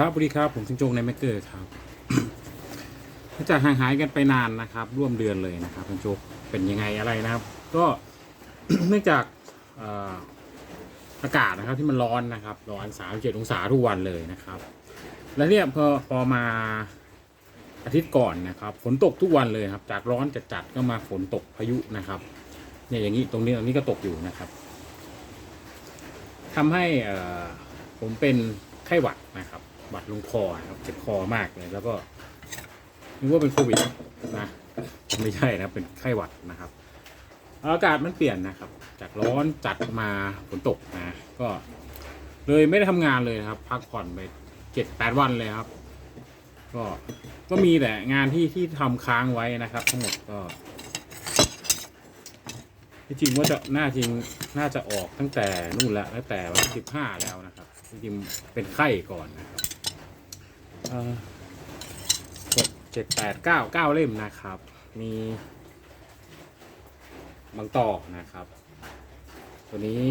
ครับสวัสดีครับ ผมซิงโจงในแมกเกอร์ครับหลังจากห่างหายกันไปนานนะครับ ร่วมเดือนเลยนะครับซิงโจกเป็นยังไงอะไรนะครับ ก็เนื่องจากอากาศนะครับที่มันร้อนนะครับร้อนสามเจ็ดองศาทุกวันเลยนะครับ แล้วเนี่ยพอพอมาอาทิตย์ก่อนนะครับ ฝนตกทุกวันเลยครับ จากร้อนจัดๆก็มาฝนตกพายุนะครับ เนี่ยอย่างนี้ตรงนี้ตรงนี้ก็ตกอยู่นะครับทำให้ผมเป็นไข้หวัดนะครับ หวัดลงคอนะครับเจ็บคอมากเลยแล้วก็นึกว่าเป็นโควิดนะไม่ใช่นะเป็นไข้หวัดนะครับ อากาศมันเปลี่ยนนะครับ จากร้อนจัดมาฝนตกนะก็เลยไม่ได้ทำงานเลยครับ พักผ่อนไปเจ็ดแปดวันเลยครับ ก็ก็มีแต่งานที่ที่ทำค้างไว้นะครับ ทั้งหมดก็ที่จริงว่าจะน่าจริงน่าจะออกตั้งแต่นู่นแล้วตั้งแต่วันที่สิบห้าแล้วนะครับจริงเป็นไข้ก่อนนะครับ หกเจ็ดแปดเก้าเก้าเล่มนะครับ มีบางต่อนะครับ ตัวนี้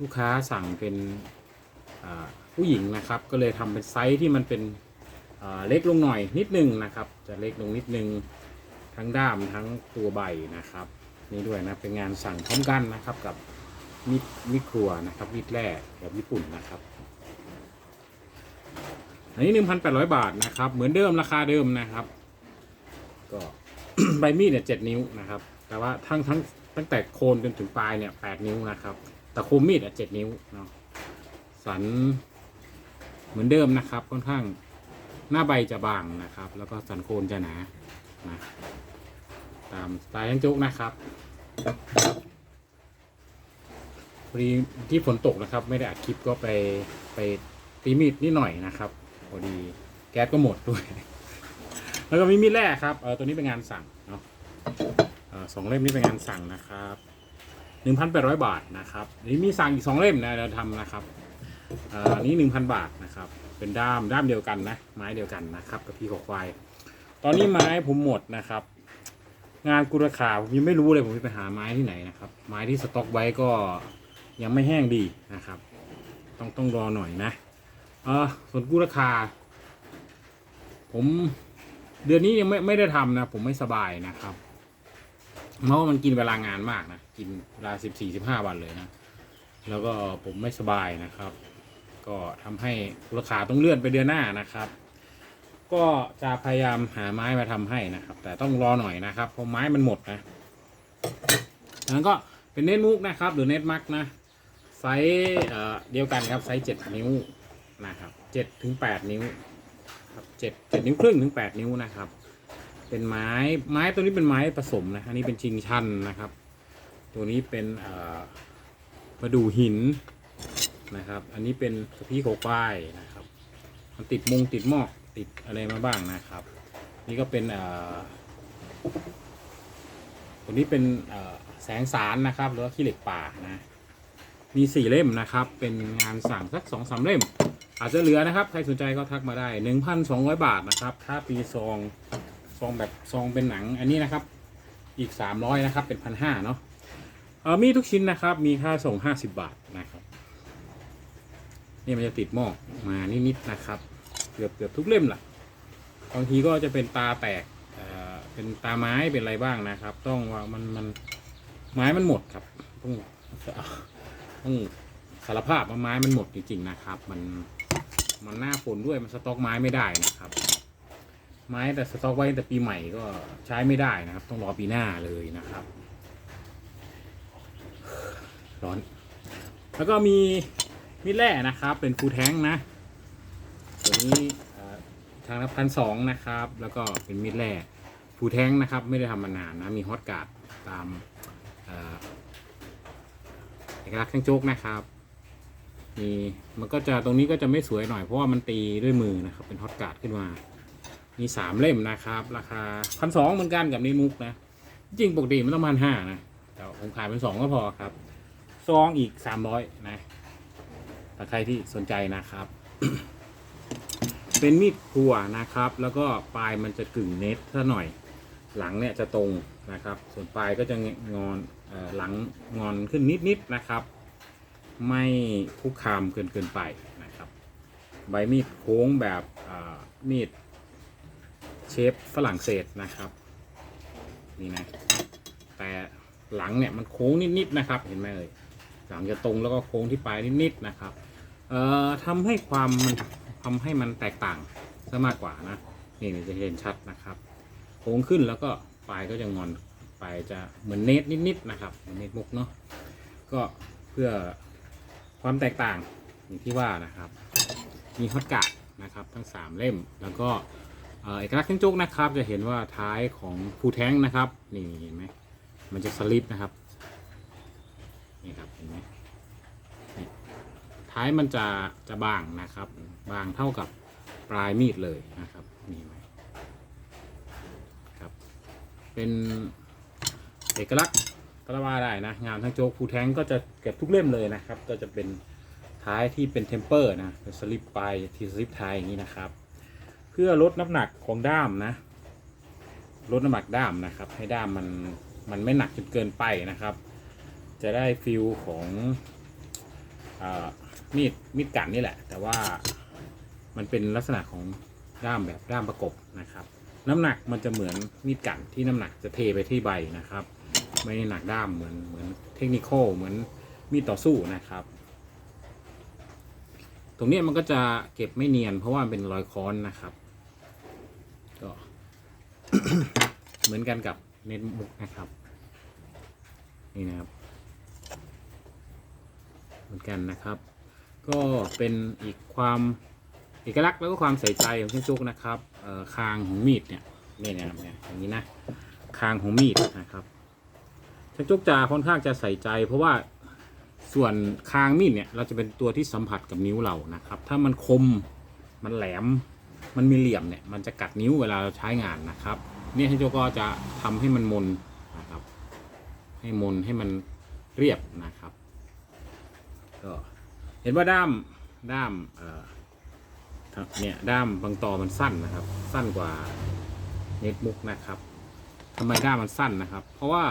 ลูกค้าสั่งเป็นผู้หญิงนะครับ ก็เลยทำเป็นไซส์ที่มันเป็นเล็กลงหน่อยนิดนึงนะครับ จะเล็กลงนิดนึงทั้งด้ามทั้งตัวใบนะครับ นี่ด้วยนะเป็นงานสั่งพร้อมกันนะครับกับมิดมิดครัวนะครับมิดแร่แบบญี่ปุ่นนะครับ อันนี้1,800บาทนะครับ เหมือนเดิมราคาเดิมนะครับ ก็ใบมีดเนี่ยเจ็ดนิ้วนะครับ แต่ว่าทั้งทั้งตั้งแต่โคนจนถึงปลายเนี่ยแปดนิ้วนะครับ แต่คมมีดอะเจ็ดนิ้วเนาะสันเหมือนเดิมนะครับ ค่อนข้างหน้าใบจะบางนะครับ แล้วก็สันโคนจะหนานะตามสไตล์ยังจุกนะครับพอดีที่ฝนตกนะครับ ไม่ได้อัดคลิปก็ไปไปตีมีดนิดหน่อยนะครับ พอดีแก๊สก็หมดด้วย แล้วก็มีมีดแร่ครับเออตัวนี้เป็นงานสั่งเนาะสองเล่มนี้เป็นงานสั่งนะครับหนึ่งพันแปดร้อยบาทนะครับนี่มีสั่งอีกสองเล่มนะเราทำนะครับอันนี้หนึ่งพันบาทนะครับ เป็นด้ามด้ามเดียวกันนะ ไม้เดียวกันนะครับ กับพี่ขอควาย ตอนนี้ไม้ผมหมดนะครับ งานกุรขาผมยังไม่รู้เลยผมจะไปหาไม้ที่ไหนนะครับ ไม้ที่สต็อกไว้ก็ยังไม่แห้งดีนะครับ ต้องต้องรอหน่อยนะ เออส่วนกุราคา ผมเดือนนี้ยังไม่ไม่ได้ทำนะ ผมไม่สบายนะครับเพราะว่ามันกินเวลางานมากนะ กินเวลาสิบสี่สิบห้าวันเลยนะ แล้วก็ผมไม่สบายนะครับ ก็ทำให้ราคาต้องเลื่อนไปเดือนหน้านะครับ ก็จะพยายามหาไม้มาทำให้นะครับ แต่ต้องรอหน่อยนะครับเพราะไม้มันหมดนะแล้วก็เป็นเน็ตมุกนะครับ หรือเน็ตมักนะไซส์เอ่อเดียวกันครับไซส์เจ็ดนิ้ว นะครับเจ็ดถึงแปดนิ้วครับเจ็ดเจ็ดนิ้วครึ่งถึงแปดนิ้วนะครับ เป็นไม้ไม้ตัวนี้เป็นไม้ผสมนะอันนี้เป็นชิงชันนะครับ ตัวนี้เป็นประดูหินนะครับ อันนี้เป็นกระพี้โคควายนะครับมันติดมุงติดหมอกติดอะไรมาบ้างนะครับ นี่ก็เป็นตัวนี้เป็นแสงสารนะครับหรือว่าขี้เหล็กป่านะมีสี่เล่มนะครับ เป็นงานสั่งสักสองสามเล่ม อาจจะเหลือนะครับ ใครสนใจก็ทักมาได้หนึ่งพันสองร้อยบาทนะครับ ถ้าปีซองซองแบบซองเป็นหนังอันนี้นะครับ อีกสามร้อยนะครับ เป็นพันห้าเนาะเออมีทุกชิ้นนะครับ มีค่าส่งห้าสิบบาทนะครับนี่มันจะติดหม้อมานิดๆนะครับ เกือบเกือบทุกเล่มแหละบางทีก็จะเป็นตาแตกเอ่อเป็นตาไม้เป็นอะไรบ้างนะครับ ต้องว่ามันมันไม้มันหมดครับต้องต้องสารภาพว่าไม้มันหมดจริงๆนะครับ มัน มันหน้าฝนด้วยมันสต็อกไม้ไม่ได้นะครับ ไม้แต่สต็อกไว้แต่ปีใหม่ก็ใช้ไม่ได้นะครับ ต้องรอปีหน้าเลยนะครับ ร้อน แล้วก็มีมีดแร่นะครับ เป็นฟูแท้งนะตัวนี้ทางละพันสองนะครับ แล้วก็เป็นมีดแร่ฟูแท้งนะครับ ไม่ได้ทำมานานนะมีฮอตการ์ดตามเอ่อเอกลักษณ์เครื่องโจ๊กนะครับ มีมันก็จะตรงนี้ก็จะไม่สวยหน่อยเพราะว่ามันตีด้วยมือนะครับ เป็นฮอตการ์ดขึ้นมา มีสามเล่มนะครับ ราคาพันสองเหมือนกันกับนี่มุกนะ จริงปกติมันต้องพันห้านะแต่ผมขายเป็นสองก็พอครับซองอีกสามร้อยนะถ้าใครที่สนใจนะครับ เป็นมีดครัวนะครับ แล้วก็ปลายมันจะกึ่งเน็ตซะหน่อย หลังเนี่ยจะตรงนะครับ ส่วนปลายก็จะงอนออหลังงอนขึ้นนิดๆนะครับ ไม่คุกคามเกินเกินไปนะครับ ใบมีดโค้งแบบมีดเชฟฝรั่งเศสนะครับนี่นะแต่หลังเนี่ยมันโค้งนิดๆนะครับ เห็นไหมเอ่ยหลังจะตรงแล้วก็โค้งที่ปลายนิดๆนะครับเอ่อทำให้ความมันทำให้มันแตกต่างซะมากกว่านะนี่นี่จะเห็นชัดนะครับ โค้งขึ้นแล้วก็ปลายก็จะงอนปลายจะเหมือนเนตนิดๆนะครับเหมือนเนตมุกเนาะก็เพื่อ ความแตกต่างอย่างที่ว่านะครับ มีฮอตการ์ดนะครับทั้ง 3 เล่ม แล้วก็เอกลักษณ์ทั้งจุกนะครับ จะเห็นว่าท้ายของฟูแท้งนะครับ นี่เห็นไหมมันจะสลิปนะครับนี่ครับเห็นไหมนี่ท้ายมันจะจะบางนะครับ บางเท่ากับปลายมีดเลยนะครับนี่ไหมครับ เป็นเอกลักษณ์ ก็ว่าได้นะ งานทั้งโจ๊กฟูแท้งก็จะเก็บทุกเล่มเลยนะครับ ก็จะเป็นท้ายที่เป็นเทมเปอร์นะเป็นสลิปปลายที่สลิปท้ายอย่างนี้นะครับ เพื่อลดน้ำหนักของด้ามนะ ลดน้ำหนักด้ามนะครับ ให้ด้ามมันมันไม่หนักจนเกินไปนะครับ จะได้ฟิลของอมีดมีดกันนี่แหละ แต่ว่ามันเป็นลักษณะของด้ามแบบด้ามประกบนะครับ น้ำหนักมันจะเหมือนมีดกันที่น้ำหนักจะเทไปที่ใบนะครับ ไม่ได้หนักด้ามเหมือนเหมือนเทคนิคเหมือนมีดต่อสู้นะครับ ตรงนี้มันก็จะเก็บไม่เนียน เพราะว่ามันเป็นรอยค้อนนะครับก็เหมือนกันกับเน็ตมุกนะครับ นี่นะครับ เหมือนกันนะครับ ก็เป็นอีกความเอกลักษณ์แล้วก็ความใส่ใจของเช่นจุกนะครับคางของมีดเนี่ยนี่นะครับเนี่ยอย่างนี้นะคางของมีดนะครับ ช่นจุกจะค่อนข้างจะใส่ใจ เพราะว่าส่วนคางมีดเนี่ยเราจะเป็นตัวที่สัมผัสกับนิ้วเรานะครับ ถ้ามันคมมันแหลม มันมีเหลี่ยมเนี่ยมันจะกัดนิ้วเวลาเราใช้งานนะครับเนี่ยให้โจก็จะทำให้มันมนนะครับ ให้มนให้มันเรียบนะครับก็เห็นว่าด้ามด้ามเอ่อเนี่ยด้ามบางตอมันสั้นนะครับ สั้นกว่าเน็ตมุกนะครับทำไมด้ามมันสั้นนะครับ เพราะว่า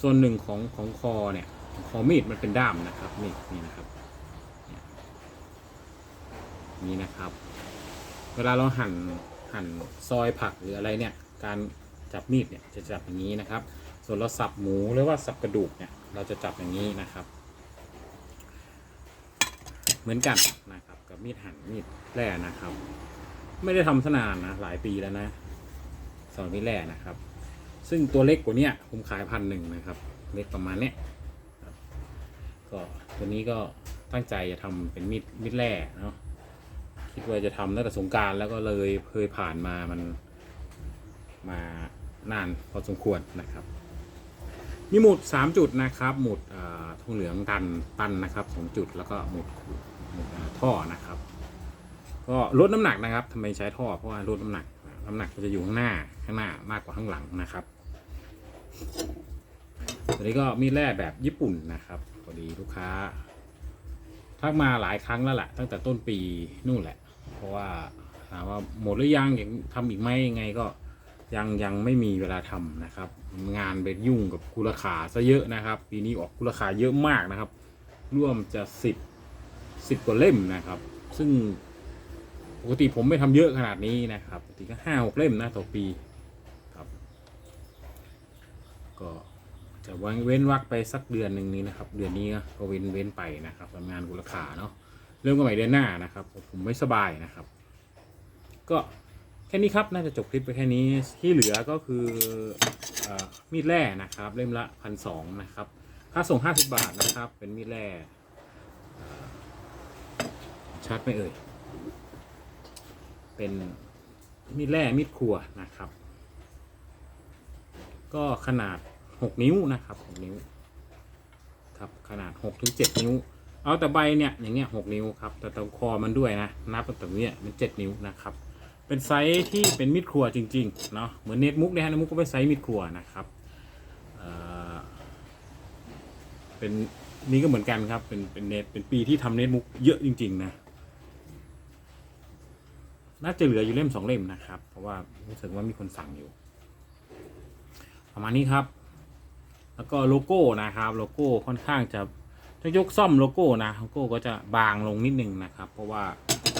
ส่วนหนึ่งของของคอเนี่ยคอมีดมันเป็นด้ามนะครับนี่นี่นะครับนี่นี่นะครับ เวลาเราหั่นหั่นซอยผักหรืออะไรเนี่ย การจับมีดเนี่ยจะจับอย่างนี้นะครับ ส่วนเราสับหมูหรือว่าสับกระดูกเนี่ยเราจะจับอย่างนี้นะครับ เหมือนกันนะครับกับมีดหั่นมีดแร่นะครับ ไม่ได้ทำสนานนะหลายปีแล้วนะสอนมีดแร่นะครับ ซึ่งตัวเล็กกว่านี้ผมขายพันหนึ่งนะครับ เล็กประมาณเนี้ยก็ตัวนี้ก็ตั้งใจจะทำเป็นมีดมีดแร่เนาะคิดว่าจะทำตั้งแต่สงการแล้วก็เลยเคยผ่านมามันมานานพอสมควรนะครับ มีหมุด 3 จุดนะครับ หมุดอ่าทองเหลืองตันตันนะครับสองจุดแล้วก็หมุดหมุดท่อนะครับ ก็ลดน้ำหนักนะครับทำไมใช้ท่อเพราะว่าลดน้ำหนักน้ำหนักมันจะอยู่ข้างหน้าข้างหน้ามากกว่าข้างหลังนะครับ ตัวนี้ก็มีดแร่แบบญี่ปุ่นนะครับพอดีลูกค้า ทักมาหลายครั้งแล้วแหละตั้งแต่ต้นปีนู่นแหละ เพราะว่าถามว่าหมดหรือยังอยากทำอีกไหมยังไงก็ยังยังไม่มีเวลาทำนะครับ งานไปยุ่งกับกุลขาซะเยอะนะครับ ปีนี้ออกกุลขาเยอะมากนะครับ ร่วมจะสิบสิบกว่าเล่มนะครับ ซึ่งปกติผมไม่ทำเยอะขนาดนี้นะครับปกติก็ห้าหกเล่มนะต่อปี ก็จะวางเว้นวักไปสักเดือนหนึ่งนี้นะครับ เดือนนี้ก็เว้นเว้นไปนะครับทำงานกุลขาเนาะเริ่มกันใหม่เดือนหน้านะครับ ผมไม่สบายนะครับ ก็แค่นี้ครับน่าจะจบคลิปไปแค่นี้ที่เหลือก็คืออมีดแร่นะครับ เล่มละพันสองนะครับค่าส่ง50บาทนะครับ เป็นมีดแร่ชัดไหมเอ่ยเป็นมีดแร่มีดครัวนะครับ ก็ขนาด 6 นิ้วนะครับ 6 นิ้ว ครับขนาด6ถึง7นิ้ว เอาแต่ใบเนี่ยอย่างเงี้ย6นิ้วครับแต่ตรงคอมันด้วยนะนับตั้งแต่เนี้ยมัน 7 นิ้วนะครับ เป็นไซส์ที่เป็นมีดครัวจริงๆเนาะเหมือนเน็ตมุกเนี่ยฮะเน็ตมุกก็เป็นไซส์มีดครัวนะครับเอ่อเป็นนี่ก็เหมือนกันครับ เป็นเป็นเน็ตเป็นปีที่ทำเน็ตมุกเยอะจริง ๆ นะน่าจะเหลืออยู่เล่มสองเล่มนะครับ เพราะว่ารู้สึกว่ามีคนสั่งอยู่ ประมาณนี้ครับ แล้วก็โลโก้นะครับ โลโก้ค่อนข้างจะถ้ายกซ่อมโลโก้นะโลโก้ก็จะบางลงนิดนึงนะครับ เพราะว่า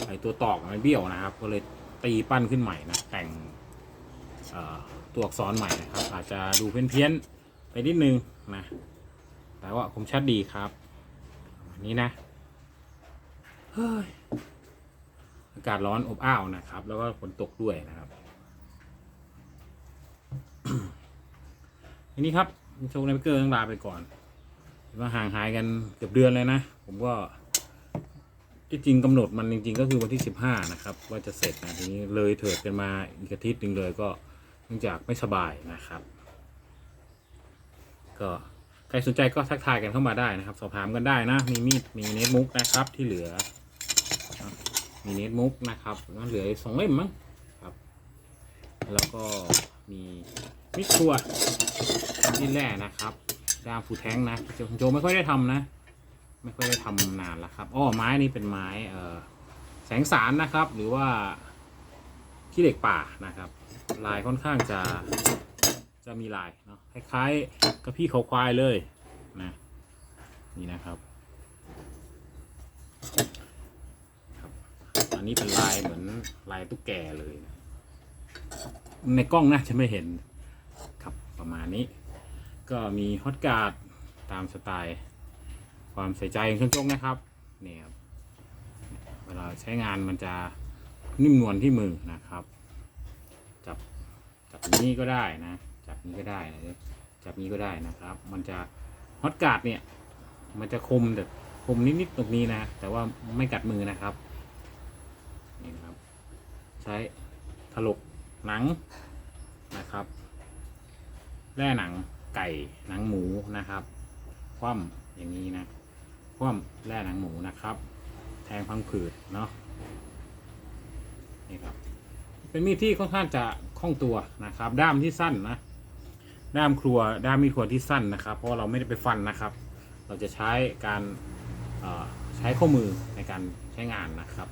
ไอตัวตอกมันเบี้ยวนะครับ ก็เลยตีปั้นขึ้นใหม่นะแต่งตัวอักษรใหม่นะครับ อาจจะดูเพี้ยนๆไปนิดนึงนะแต่ว่าคมชัดดีครับอันนี้นะเฮ้ยอากาศร้อนอบอ้าวนะครับ แล้วก็ฝนตกด้วยนะครับ ทีนี้ครับโชคในเกอร์ต้องลาไปก่อนมาห่างหายกันเกือบเดือนเลยนะ ผมก็ ที่จริงกำหนดมันจริง ๆ ก็คือวันที่สิบห้านะครับ ว่าจะเสร็จนะทีนี้เลยเถิดกันมาอีกอาทิตย์หนึ่งเลยก็เนื่องจากไม่สบายนะครับ ก็ใครสนใจก็ทักทายกันเข้ามาได้นะครับ สอบถามกันได้นะ มีมีดมีเน็ตมุกนะครับที่เหลือ มีเน็ตมุกนะครับงั้นเหลือสองเล่มมั้งครับ แล้วก็มี มิดครัวนี่แร่นะครับดามฟูแท้งนะโจโจไม่ค่อยได้ทำนะ ไม่ค่อยได้ทำนานแล้วครับอ้อไม้นี่เป็นไม้เออแสงสารนะครับ หรือว่าขี้เหล็กป่านะครับ ลายค่อนข้างจะจะมีลายเนาะคล้ายๆกับพี่เขาควายเลยนะนี่นะครับครับ อันนี้เป็นลายเหมือนลายตุ๊กแกเลย ในกล้องน่าจะไม่เห็น ครับประมาณนี้ ก็มีฮอตการ์ดตามสไตล์ความใส่ใจของเครื่องจกนะครับเนี่ยครับเวลาใช้งานมันจะนิ่มนวลที่มือนะครับ จับจับนี้ก็ได้นะ จับนี้ก็ได้นะจับนี้ก็ได้นะครับ มันจะฮอตการ์ดเนี่ย มันจะคมแต่คมนิดๆตรงนี้นะ แต่ว่าไม่กัดมือนะครับนี่นะครับ ใช้ถลกหนังนะครับ แร่หนังไก่หนังหมูนะครับ คว่ำอย่างนี้นะ คว่ำแร่หนังหมูนะครับ แทงพังผืดเนาะนี่ครับ เป็นมีดที่ค่อนข้างจะคล่องตัวนะครับ ด้ามที่สั้นนะด้ามครัวด้ามมีดครัวที่สั้นนะครับ เพราะเราไม่ได้ไปฟันนะครับ เราจะใช้การใช้ข้อมือในการใช้งานนะครับ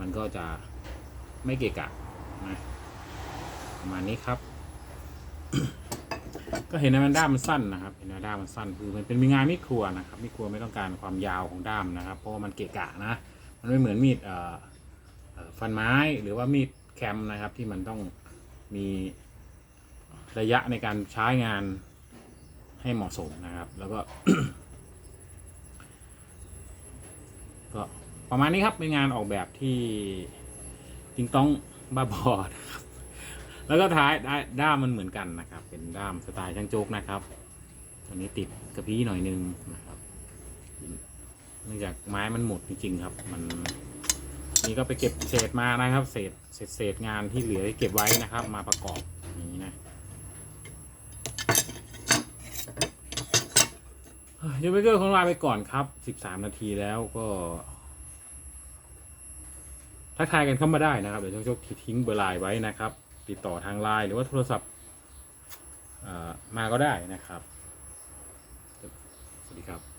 มันก็จะไม่เกะกะนะประมาณนี้ครับ ก็เห็นนะมันด้ามมันสั้นนะครับ เห็นนะด้ามมันสั้นคือมันเป็นมีงานมีดครัวนะครับมีดครัวไม่ต้องการความยาวของด้ามนะครับ เพราะว่ามันเกะกะนะ มันไม่เหมือนมีดฟันไม้หรือว่ามีดแคมนะครับที่มันต้องมีระยะในการใช้งานให้เหมาะสมนะครับ แล้วก็ ก็ประมาณนี้ครับเป็นงานออกแบบที่ติงต้องบ้าบอนะครับ แล้วก็ท้ายด้ามมันเหมือนกันนะครับ เป็นด้ามสไตล์ช่างโจ๊กนะครับตัวนี้ติดกระพี้หน่อยนึงนะครับเนื่องจากไม้มันหมดจริงๆครับ มันนี่ก็ไปเก็บเศษมานะครับ เศษเศษเศษงานที่เหลือเก็บไว้นะครับ มาประกอบอย่างนี้นะยูเบเกอร์ของเราไปก่อนครับ 13 นาทีแล้วก็ทักทายกันเข้ามาได้นะครับ เดี๋ยวช่างโจกทิ้งเบอร์ไลน์ไว้นะครับ ติดต่อทางไลน์หรือว่าโทรศัพท์มาก็ได้นะครับ สวัสดีครับ